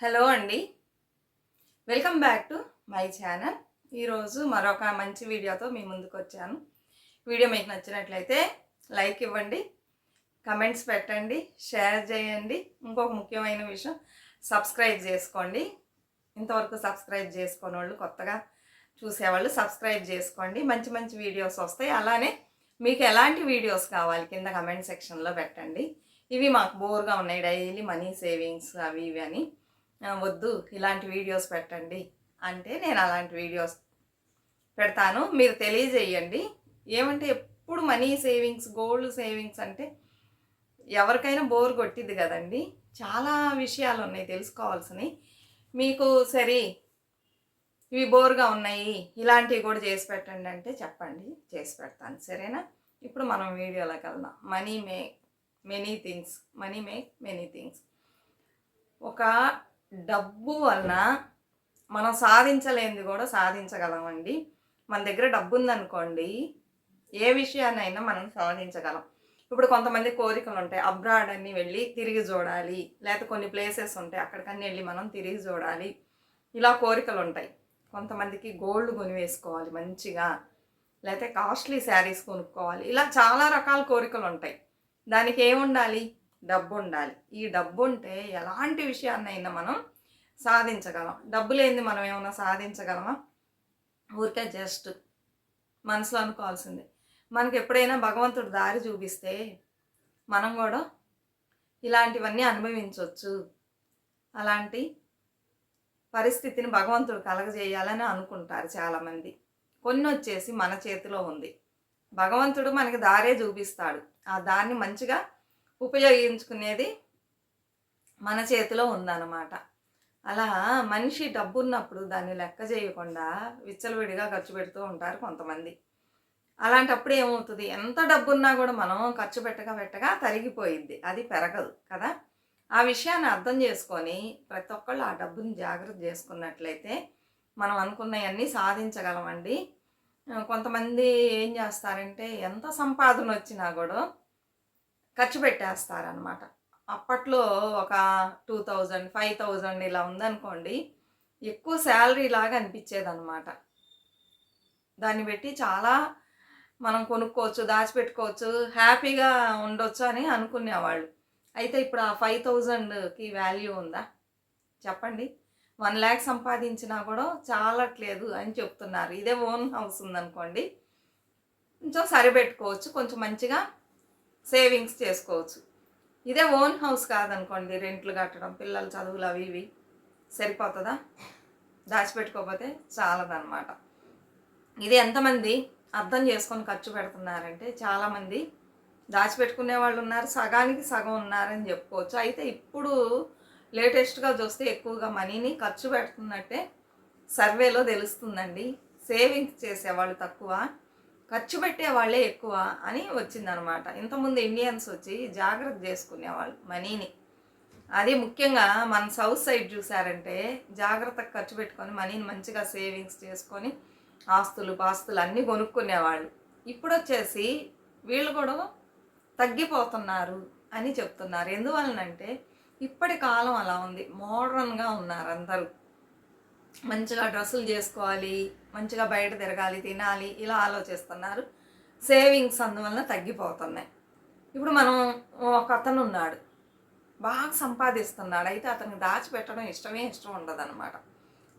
Hello అండి. Welcome back to my channel ఈరోజు మరొక మంచి వీడియోతో మీ ముందుకు వచ్చాను. వీడియో మీకు నచ్చినట్లయితే లైక్ ఇవ్వండి కమెంట్స్ పెట్టండి షేర్ చేయండి. ఇంకొక ముఖ్యమైన విషయం సబ్స్క్రైబ్ చేసుకోండి. ఇంతవరకు సబ్స్క్రైబ్ చేసుకోని వాళ్ళు కొత్తగా చూసేవాళ్ళు సబ్స్క్రైబ్ చేసుకోండి. మంచి మంచి వీడియోస్ వస్తాయి. అలానే మీకు ఎలాంటి వీడియోస్ కావాలి కింద కమెంట్ సెక్షన్లో పెట్టండి. ఇవి మాకు బోర్గా ఉన్నాయి. డైలీ మనీ సేవింగ్స్ అవి ఇవి అని. వద్దు ఇలాంటి వీడియోస్ పెట్టండి. అంటే నేను అలాంటి వీడియోస్ పెడతాను. మీరు తెలియజేయండి. ఏమంటే ఎప్పుడు మనీ సేవింగ్స్ గోల్డ్ సేవింగ్స్ అంటే ఎవరికైనా బోర్ కొట్టిద్ది కదండి. చాలా విషయాలు ఉన్నాయి తెలుసుకోవాల్సినవి. మీకు సరే ఇవి బోర్గా ఉన్నాయి. ఇలాంటివి కూడా చేసి పెట్టండి అంటే చెప్పండి. చేసి పెడతాను. సరేనా? ఇప్పుడు మనం వీడియోలోకి వెళ్దాం. Money make many things. Money make many things. ఒక డబ్బు వలన మనం సాధించలేనిది కూడా సాధించగలమండి. మన దగ్గర డబ్బు ఉందనుకోండి ఏ విషయాన్నైనా మనం సాధించగలం. ఇప్పుడు కొంతమంది కోరికలు ఉంటాయి అబ్రాడ్ అన్ని వెళ్ళి తిరిగి చూడాలి. లేకపోతే కొన్ని ప్లేసెస్ ఉంటాయి. అక్కడికన్నీ వెళ్ళి మనం తిరిగి చూడాలి. ఇలా కోరికలు ఉంటాయి కొంతమందికి గోల్డ్ కొని వేసుకోవాలి మంచిగా. లేకపోతే కాస్ట్లీ శారీస్ కొనుక్కోవాలి. ఇలా చాలా రకాల కోరికలు ఉంటాయి దానికి ఏముండాలి? డబ్బు ఉండాలి ఈ డబ్బు ఉంటే ఎలాంటి విషయాన్నైనా మనం సాధించగలం. డబ్బు లేనిది మనం ఏమైనా సాధించగలమా? ఊరికే జస్ట్ మనసులో అనుకోవాల్సిందే. మనకి ఎప్పుడైనా భగవంతుడు దారి చూపిస్తే మనం కూడా ఇలాంటివన్నీ అనుభవించవచ్చు అలాంటి పరిస్థితిని భగవంతుడు కలగజేయాలని అనుకుంటారు చాలామంది. కొన్ని వచ్చేసి మన చేతిలో ఉంది. భగవంతుడు మనకి దారే చూపిస్తాడు. ఆ దాన్ని మంచిగా ఉపయోగించుకునేది మన చేతిలో ఉందన్నమాట. అలా మనిషి డబ్బు ఉన్నప్పుడు దాన్ని లెక్క చేయకుండా విచ్చలవిడిగా ఖర్చు పెడుతూ ఉంటారు కొంతమంది. అలాంటప్పుడు ఏమవుతుంది? ఎంత డబ్బు ఉన్నా కూడా మనం ఖర్చు పెట్టగా పెట్టగా తరిగిపోయిద్ది. అది పెరగదు కదా? ఆ విషయాన్ని అర్థం చేసుకొని ప్రతి ఒక్కళ్ళు ఆ డబ్బుని జాగ్రత్త చేసుకున్నట్లయితే మనం అనుకున్నవన్నీ సాధించగలమండి. కొంతమంది ఏం చేస్తారంటే ఎంత సంపాదన వచ్చినా కూడా ఖర్చు పెట్టేస్తారనమాట అప్పట్లో ఒక టూ థౌజండ్ ఫైవ్ థౌజండ్ ఇలా ఉందనుకోండి ఎక్కువ శాలరీ లాగా అనిపించేదనమాట దాన్ని పెట్టి చాలా మనం కొనుక్కోవచ్చు దాచిపెట్టుకోవచ్చు హ్యాపీగా ఉండొచ్చు అని అనుకునేవాళ్ళు. అయితే ఇప్పుడు ఆ ఫైవ్ థౌజండ్కి వాల్యూ ఉందా? చెప్పండి. వన్ ల్యాక్ సంపాదించినా కూడా చాలట్లేదు అని చెప్తున్నారు. ఇదే ఓన్ హౌస్ ఉందనుకోండి కొంచెం సరిపెట్టుకోవచ్చు కొంచెం మంచిగా సేవింగ్స్ చేసుకోవచ్చు. ఇదే ఓన్ హౌస్ కాదనుకోండి రెంట్లు కట్టడం పిల్లల చదువులు అవి ఇవి. సరిపోతుందా? దాచిపెట్టుకోకపోతే చాలదన్నమాట. ఇది ఎంతమంది అర్థం చేసుకొని ఖర్చు పెడుతున్నారంటే చాలామంది దాచిపెట్టుకునే వాళ్ళు ఉన్నారు సగానికి సగం ఉన్నారని చెప్పుకోవచ్చు. అయితే ఇప్పుడు లేటెస్ట్గా చూస్తే ఎక్కువగా మనీని ఖర్చు పెడుతున్నట్టే సర్వేలో తెలుస్తుందండి. సేవింగ్స్ చేసేవాళ్ళు తక్కువ ఖర్చు పెట్టే వాళ్ళే ఎక్కువ అని వచ్చిందనమాట. ఇంతకుముందు ఇండియన్స్ వచ్చి జాగ్రత్త చేసుకునేవాళ్ళు మనీని. అది ముఖ్యంగా మన సౌత్ సైడ్ చూసారంటే జాగ్రత్తగా ఖర్చు పెట్టుకొని మనీని మంచిగా సేవింగ్స్ చేసుకొని ఆస్తులు పాస్తులు అన్నీ కొనుక్కునేవాళ్ళు. ఇప్పుడు వచ్చేసి వీళ్ళు కూడా తగ్గిపోతున్నారు అని చెప్తున్నారు. ఎందువలనంటే ఇప్పటి కాలం అలా ఉంది. మోడర్న్గా ఉన్నారు అందరూ. మంచిగా డ్రెస్సులు చేసుకోవాలి మంచిగా బయట తిరగాలి తినాలి ఇలా ఆలోచిస్తున్నారు. సేవింగ్స్ అందువలన తగ్గిపోతున్నాయి. ఇప్పుడు మనం ఒక అతను ఉన్నాడు. బాగా సంపాదిస్తున్నాడు. అయితే అతనికి దాచిపెట్టడం ఇష్టమే ఇష్టం ఉండదు అనమాట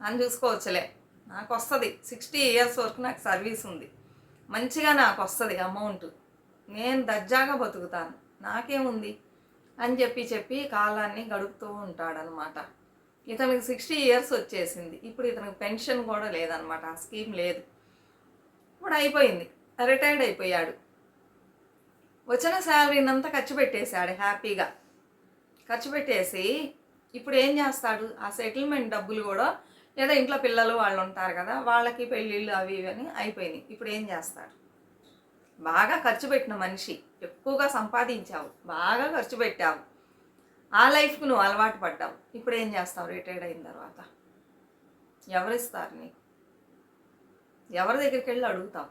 అని చూసుకోవచ్చులే. నాకు వస్తుంది సిక్స్టీ ఇయర్స్ వరకు నాకు సర్వీస్ ఉంది. మంచిగా నాకు వస్తుంది అమౌంట్. నేను దర్జాగా బతుకుతాను. నాకేముంది? అని చెప్పి చెప్పి కాలాన్ని గడుపుతూ ఉంటాడనమాట ఇతనికి సిక్స్టీ ఇయర్స్ వచ్చేసింది. ఇప్పుడు ఇతనికి పెన్షన్ కూడా లేదనమాట ఆ స్కీమ్ లేదు. ఇప్పుడు అయిపోయింది. రిటైర్డ్ అయిపోయాడు. వచ్చిన శాలరీని అంతా ఖర్చు పెట్టేశాడు హ్యాపీగా. ఖర్చు పెట్టేసి ఇప్పుడు ఏం చేస్తాడు? ఆ సెటిల్మెంట్ డబ్బులు కూడా లేదా ఇంట్లో పిల్లలు వాళ్ళు ఉంటారు కదా వాళ్ళకి పెళ్ళిళ్ళు అవి ఇవి అని అయిపోయినాయి. ఇప్పుడు ఏం చేస్తాడు? బాగా ఖర్చు పెట్టిన మనిషి. ఎక్కువగా సంపాదించావు. బాగా ఖర్చు పెట్టావు. ఆ లైఫ్కు నువ్వు అలవాటు పడ్డావు. ఇప్పుడు ఏం చేస్తావు? రిటైర్డ్ అయిన తర్వాత. ఎవరిస్తారు నీకు? ఎవరి దగ్గరికి వెళ్ళి అడుగుతావు?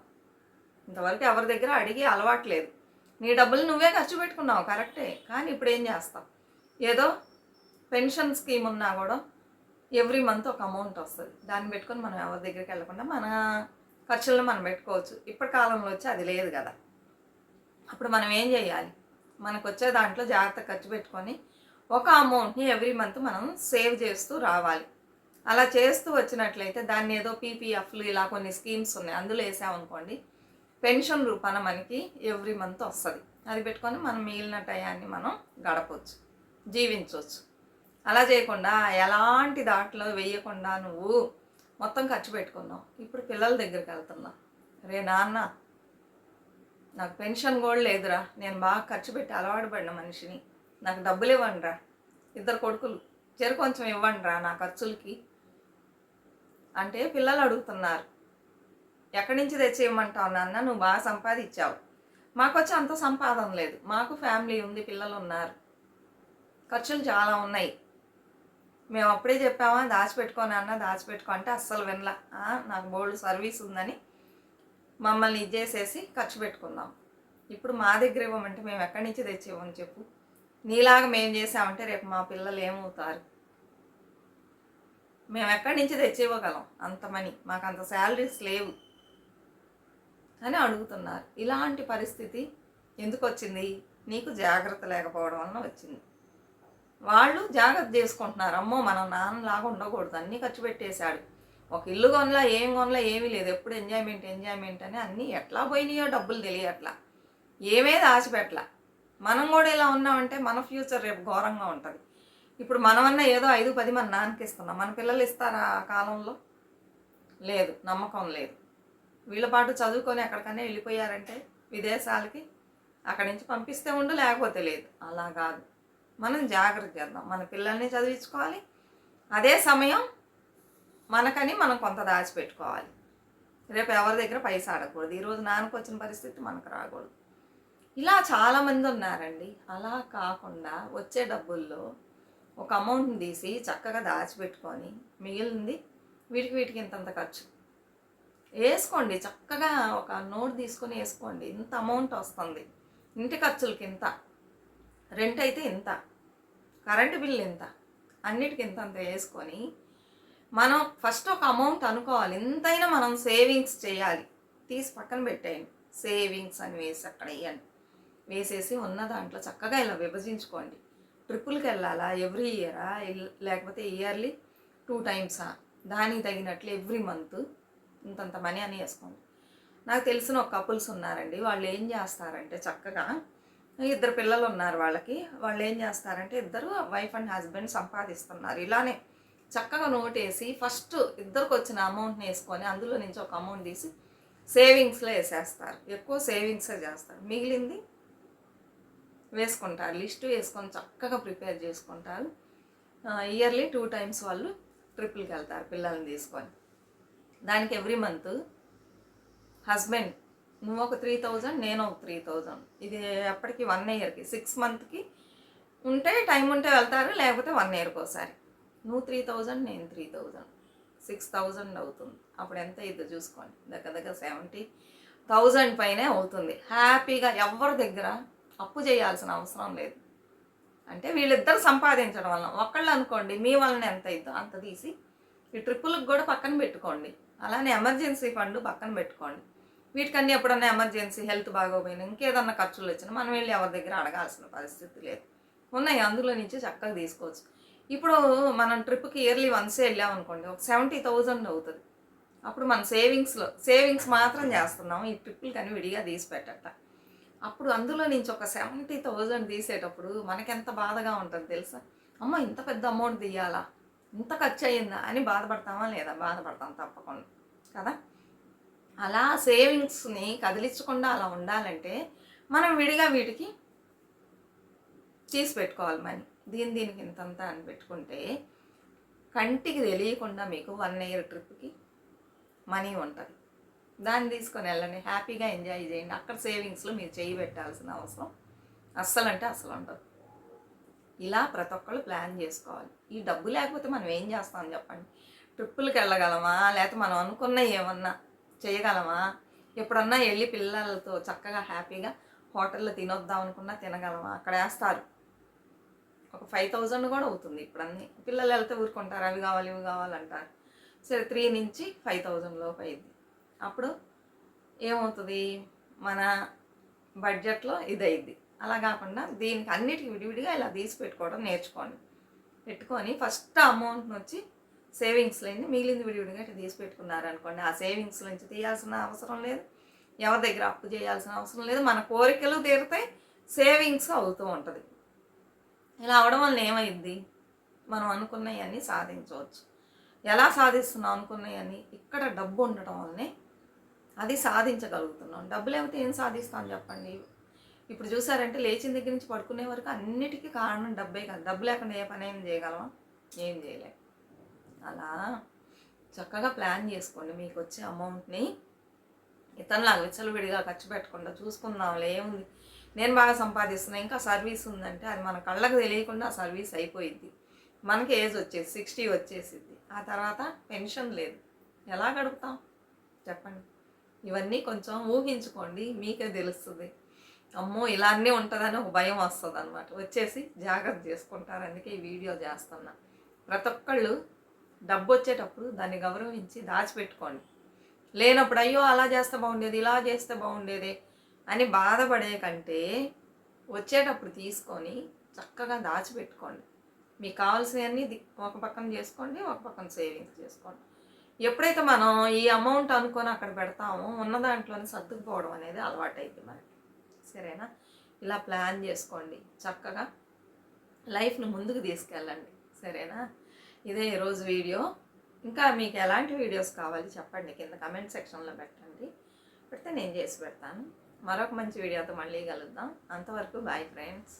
ఇంతవరకు ఎవరి దగ్గర అడిగి అలవాటు లేదు. నీ డబ్బులు నువ్వే ఖర్చు పెట్టుకున్నావు కరెక్టే. కానీ ఇప్పుడు ఏం చేస్తావు? ఏదో పెన్షన్ స్కీమ్ ఉన్నా కూడా ఎవ్రీ మంత్ ఒక అమౌంట్ వస్తుంది. దాన్ని పెట్టుకొని మనం ఎవరి దగ్గరికి వెళ్ళకుండా మన ఖర్చులను మనం పెట్టుకోవచ్చు. ఇప్పటి కాలంలో వచ్చి అది లేదు కదా. అప్పుడు మనం ఏం చేయాలి? మనకు వచ్చే దాంట్లో జాగ్రత్త ఖర్చు పెట్టుకొని ఒక అమౌంట్ని ఎవ్రీ మంత్ మనం సేవ్ చేస్తూ రావాలి. అలా చేస్తూ వచ్చినట్లయితే దాన్ని ఏదో పీపీఎఫ్లు ఇలా కొన్ని స్కీమ్స్ ఉన్నాయి. అందులో వేసామనుకోండి పెన్షన్ రూపాన మనకి ఎవ్రీ మంత్ వస్తుంది. అది పెట్టుకొని మనం మిగిలిన టయాన్ని మనం గడపవచ్చు జీవించవచ్చు అలా చేయకుండా ఎలాంటి దాంట్లో వేయకుండా నువ్వు మొత్తం ఖర్చు పెట్టుకున్నావు. ఇప్పుడు పిల్లల దగ్గరికి వెళ్తున్నావు రే నాన్న నాకు పెన్షన్ కూడా లేదురా. నేను బాగా ఖర్చు పెట్టి అలవాటు పడిన మనిషిని. నాకు డబ్బులు ఇవ్వండి రా ఇద్దరు కొడుకులు. చెరు కొంచెం ఇవ్వండి రా నా ఖర్చులకి. అంటే పిల్లలు అడుగుతున్నారు. ఎక్కడి నుంచి తెచ్చి ఇవ్వమంటావు నాన్న? నువ్వు బాగా సంపాదించావు. మాకు వచ్చి అంత సంపాదన లేదు. మాకు ఫ్యామిలీ ఉంది పిల్లలు ఉన్నారు. ఖర్చులు చాలా ఉన్నాయి. మేము అప్పుడే చెప్పామా దాచిపెట్టుకో అన్న దాచిపెట్టుకో అంటే అస్సలు వినలా. నాకు బోల్డ్ సర్వీస్ ఉందని మమ్మల్ని ఇచ్చేసేసి ఖర్చు పెట్టుకుందాం ఇప్పుడు మా దగ్గర ఇవ్వమంటే మేము ఎక్కడి నుంచి తెచ్చి చెప్పు. నీలాగా మేము చేసామంటే రేపు మా పిల్లలు ఏమవుతారు? మేము ఎక్కడి నుంచి తెచ్చి ఇవ్వగలం అంత మనీ? మాకు అంత శాలరీస్ లేవు అని అడుగుతున్నారు. ఇలాంటి పరిస్థితి ఎందుకు వచ్చింది నీకు జాగ్రత్త లేకపోవడం వలన వచ్చింది. వాళ్ళు జాగ్రత్త చేసుకుంటున్నారు. అమ్మో మనం నాన్నలాగా ఉండకూడదు. అన్నీ ఖర్చు పెట్టేశాడు. ఒక ఇల్లు కొనలా ఏం కొనలా ఏమీ లేదు. ఎప్పుడు ఎంజాయ్మెంట్ ఎంజాయ్మెంట్ అని అన్నీ ఎట్లా పోయినాయో డబ్బులు తెలియట్లా. ఏమే దాచిపెట్టలా మనం కూడా ఇలా ఉన్నామంటే మన ఫ్యూచర్ రేపు ఘోరంగా ఉంటుంది. ఇప్పుడు మనమన్నా ఏదో ఐదు పది మన నాన్నకి ఇస్తున్నాం మన పిల్లలు ఇస్తారా ఆ కాలంలో? లేదు నమ్మకం లేదు. వీళ్ళ పాటు చదువుకొని ఎక్కడికైనా వెళ్ళిపోయారంటే విదేశాలకి అక్కడి నుంచి పంపిస్తే ఉండు లేకపోతే లేదు. అలా కాదు. మనం జాగ్రత్త చేద్దాం. మన పిల్లల్ని చదివించుకోవాలి. అదే సమయం మనకని మనం కొంత దాచిపెట్టుకోవాలి. రేపు ఎవరి దగ్గర పైసా ఆడకూడదు ఈరోజు నాన్నకు వచ్చిన పరిస్థితి మనకు రాకూడదు. ఇలా చాలామంది ఉన్నారండి. అలా కాకుండా వచ్చే డబ్బుల్లో ఒక అమౌంట్ని తీసి చక్కగా దాచిపెట్టుకొని మిగిలింది వీటికి వీటికి ఇంతంత ఖర్చు. వేసుకోండి చక్కగా ఒక నోట్ తీసుకొని వేసుకోండి. ఇంత అమౌంట్ వస్తుంది. ఇంటి ఖర్చులకి ఇంత. రెంట్ అయితే ఇంత. కరెంటు బిల్ ఇంత. అన్నిటికి ఇంత అంత వేసుకొని మనం ఫస్ట్ ఒక అమౌంట్ అనుకోవాలి. ఎంతైనా మనం సేవింగ్స్ చేయాలి. తీసి పక్కన పెట్టేయండి. సేవింగ్స్ అని వేసి అక్కడ వేయండి. వేసేసి ఉన్న దాంట్లో చక్కగా ఇలా విభజించుకోండి. ట్రిప్పులకి వెళ్ళాలా? ఎవ్రీ ఇయరా లేకపోతే ఇయర్లీ టూ టైమ్సా దానికి తగినట్లు ఎవ్రీ మంత్ ఇంతంత మనీ అని వేసుకోండి. నాకు తెలిసిన ఒక కపుల్స్ ఉన్నారండి. వాళ్ళు ఏం చేస్తారంటే చక్కగా ఇద్దరు పిల్లలు ఉన్నారు వాళ్ళకి. వాళ్ళు ఏం చేస్తారంటే ఇద్దరు వైఫ్ అండ్ హస్బెండ్ సంపాదిస్తున్నారు. ఇలానే చక్కగా నోట్ వేసి ఫస్ట్ ఇద్దరికి వచ్చిన అమౌంట్ని వేసుకొని అందులో నుంచి ఒక అమౌంట్ తీసి సేవింగ్స్లో వేసేస్తారు. ఎక్కువ సేవింగ్సే చేస్తారు. మిగిలింది వేసుకుంటారు లిస్టు వేసుకొని చక్కగా ప్రిపేర్ చేసుకుంటారు. ఇయర్లీ టూ టైమ్స్ వాళ్ళు ట్రిప్లకి వెళ్తారు పిల్లల్ని తీసుకొని. దానికి ఎవ్రీ మంత్ హస్బెండ్ నువ్వు ఒక త్రీ థౌజండ్ నేను ఒక త్రీ థౌజండ్. ఇది ఎప్పటికి వన్ ఇయర్కి సిక్స్ మంత్కి ఉంటే టైం ఉంటే వెళ్తారు లేకపోతే వన్ ఇయర్కి ఒకసారి. నువ్వు త్రీ థౌజండ్ నేను త్రీ థౌజండ్. సిక్స్ థౌజండ్ అవుతుంది. అప్పుడు ఎంత ఇది చూసుకోండి. దగ్గర దగ్గర సెవెంటీ థౌజండ్ పైనే అవుతుంది. హ్యాపీగా ఎవరి దగ్గర అప్పు చేయాల్సిన అవసరం లేదు. అంటే వీళ్ళిద్దరు సంపాదించడం వలన ఒకళ్ళు అనుకోండి మీ వలన ఎంత అవుతుందో అంత తీసి ఈ ట్రిప్పులకు కూడా పక్కన పెట్టుకోండి. అలానే ఎమర్జెన్సీ ఫండ్ పక్కన పెట్టుకోండి. వీటికన్నీ ఎప్పుడన్నా ఎమర్జెన్సీ హెల్త్ బాగోపోయినా ఇంకేదన్నా ఖర్చులు వచ్చినా మనం వెళ్ళి ఎవరి దగ్గర అడగాల్సిన పరిస్థితి లేదు. ఉన్నాయి. అందులో నుంచి చక్కగా తీసుకోవచ్చు. ఇప్పుడు మనం ట్రిప్కి ఇయర్లీ వన్సే వెళ్ళాం అనుకోండి ఒక సెవెంటీ థౌజండ్ అవుతుంది. అప్పుడు మన సేవింగ్స్లో సేవింగ్స్ మాత్రం చేస్తున్నాం. ఈ ట్రిప్పులు కానీ విడిగా తీసి పెట్టట అప్పుడు అందులో నుంచి ఒక సెవెంటీ థౌజండ్ తీసేటప్పుడు మనకెంత బాధగా ఉంటుంది తెలుసా? అమ్మ ఇంత పెద్ద అమౌంట్ తీయాలా? ఇంత ఖర్చు అయ్యిందా అని బాధపడతామా లేదా? బాధపడతాం తప్పకుండా. కదా? అలా సేవింగ్స్ని కదిలించకుండా అలా ఉండాలంటే మనం విడిగా వీటికి తీసి పెట్టుకోవాలి మనీ. దీని దీనికి ఇంతంత అని పెట్టుకుంటే కంటికి తెలియకుండా మీకు వన్ ఇయర్ ట్రిప్కి మనీ ఉంటుంది. దాన్ని తీసుకొని వెళ్ళండి. హ్యాపీగా ఎంజాయ్ చేయండి. అక్కడ సేవింగ్స్లో మీరు చేయి పెట్టాల్సిన అవసరం అస్సలు అంటే అసలు ఉండదు. ఇలా ప్రతి ఒక్కళ్ళు ప్లాన్ చేసుకోవాలి. ఈ డబ్బు లేకపోతే మనం ఏం చేస్తాం చెప్పండి. ట్రిప్పులకి వెళ్ళగలమా? లేకపోతే మనం అనుకున్న ఏమన్నా చేయగలమా? ఎప్పుడన్నా వెళ్ళి పిల్లలతో చక్కగా హ్యాపీగా హోటల్లో తినొద్దాం అనుకున్నా తినగలమా? అక్కడ వేస్తారు. ఒక ఫైవ్ థౌజండ్ కూడా అవుతుంది ఇప్పుడు అన్ని పిల్లలు వెళ్తే ఊరుకుంటారు. అవి కావాలి ఇవి కావాలంటారు సరే త్రీ నుంచి ఫైవ్ థౌజండ్ లోపు అయింది అప్పుడు ఏమవుతుంది? మన బడ్జెట్లో ఇదైద్ది. అలా కాకుండా దీనికి అన్నిటికి విడివిడిగా ఇలా తీసి పెట్టుకోవడం నేర్చుకోండి. పెట్టుకొని ఫస్ట్ అమౌంట్ వచ్చి సేవింగ్స్ లేని మిగిలింది విడివిడిగా ఇట్లా తీసి పెట్టుకున్నారనుకోండి. ఆ సేవింగ్స్ నుంచి తీయాల్సిన అవసరం లేదు. ఎవరి దగ్గర అప్పు చేయాల్సిన అవసరం లేదు. మన కోరికలు తీరుతాయి సేవింగ్స్ అవుతూ ఉంటుంది. ఇలా అవడం వల్ల ఏమైంది మనం అనుకున్నవన్నీ సాధించవచ్చు. ఎలా సాధిస్తున్నాం అనుకున్నవన్నీ ఇక్కడ డబ్బు ఉండటం వల్లనే అది సాధించగలుగుతున్నాం. డబ్బు లేకపోతే ఏం సాధిస్తాం చెప్పండి. ఇప్పుడు చూసారంటే లేచిన దగ్గర నుంచి పడుకునే వరకు అన్నిటికీ కారణం డబ్బే కాదు. డబ్బు లేకుండా ఏ పని ఏం చేయగలమా ఏం చేయలేం. అలా చక్కగా ప్లాన్ చేసుకోండి. మీకు వచ్చే అమౌంట్ని ఇతరులాగా విచ్చలవిడిగా ఖర్చు పెట్టకుండా చూసుకుందాంలే ఏముంది? నేను బాగా సంపాదిస్తున్నా ఇంకా సర్వీస్ ఉందంటే అది మన కళ్ళకు తెలియకుండా ఆ సర్వీస్ అయిపోయింది మనకి ఏజ్ వచ్చేసి సిక్స్టీ వచ్చేసింది ఆ తర్వాత పెన్షన్ లేదు. ఎలా గడుపుతాం? చెప్పండి. ఇవన్నీ కొంచెం ఊహించుకోండి మీకే తెలుస్తుంది. అమ్మో ఇలా అన్నీ ఉంటుందని ఒక భయం వస్తుంది అనమాట వచ్చేసి జాగ్రత్త చేసుకుంటారు అందుకే ఈ వీడియో చేస్తున్నా. ప్రతి ఒక్కళ్ళు డబ్బు వచ్చేటప్పుడు దాన్ని గౌరవించి దాచిపెట్టుకోండి. లేనప్పుడు అయ్యో అలా చేస్తే బాగుండేది ఇలా చేస్తే బాగుండేది అని బాధపడే కంటే వచ్చేటప్పుడు తీసుకొని చక్కగా దాచిపెట్టుకోండి. మీకు కావాల్సినవన్నీ ఒక పక్కన చేసుకోండి ఒక పక్కన సేవింగ్స్ చేసుకోండి. ఎప్పుడైతే మనం ఈ అమౌంట్ అనుకొని అక్కడ పెడతామో ఉన్న దాంట్లోనే సర్దుకుపోవడం అనేది అలవాటైంది మనకి. సరేనా? ఇలా ప్లాన్ చేసుకోండి. చక్కగా లైఫ్ను ముందుకు తీసుకెళ్ళండి. సరేనా? ఇదే ఈరోజు వీడియో. ఇంకా మీకు ఎలాంటి వీడియోస్ కావాలి చెప్పండి. కింద కమెంట్ సెక్షన్లో పెట్టండి. పెడితే నేను చేసి పెడతాను. మరొక మంచి వీడియోతో మళ్ళీ కలుద్దాం. అంతవరకు బాయ్ ఫ్రెండ్స్.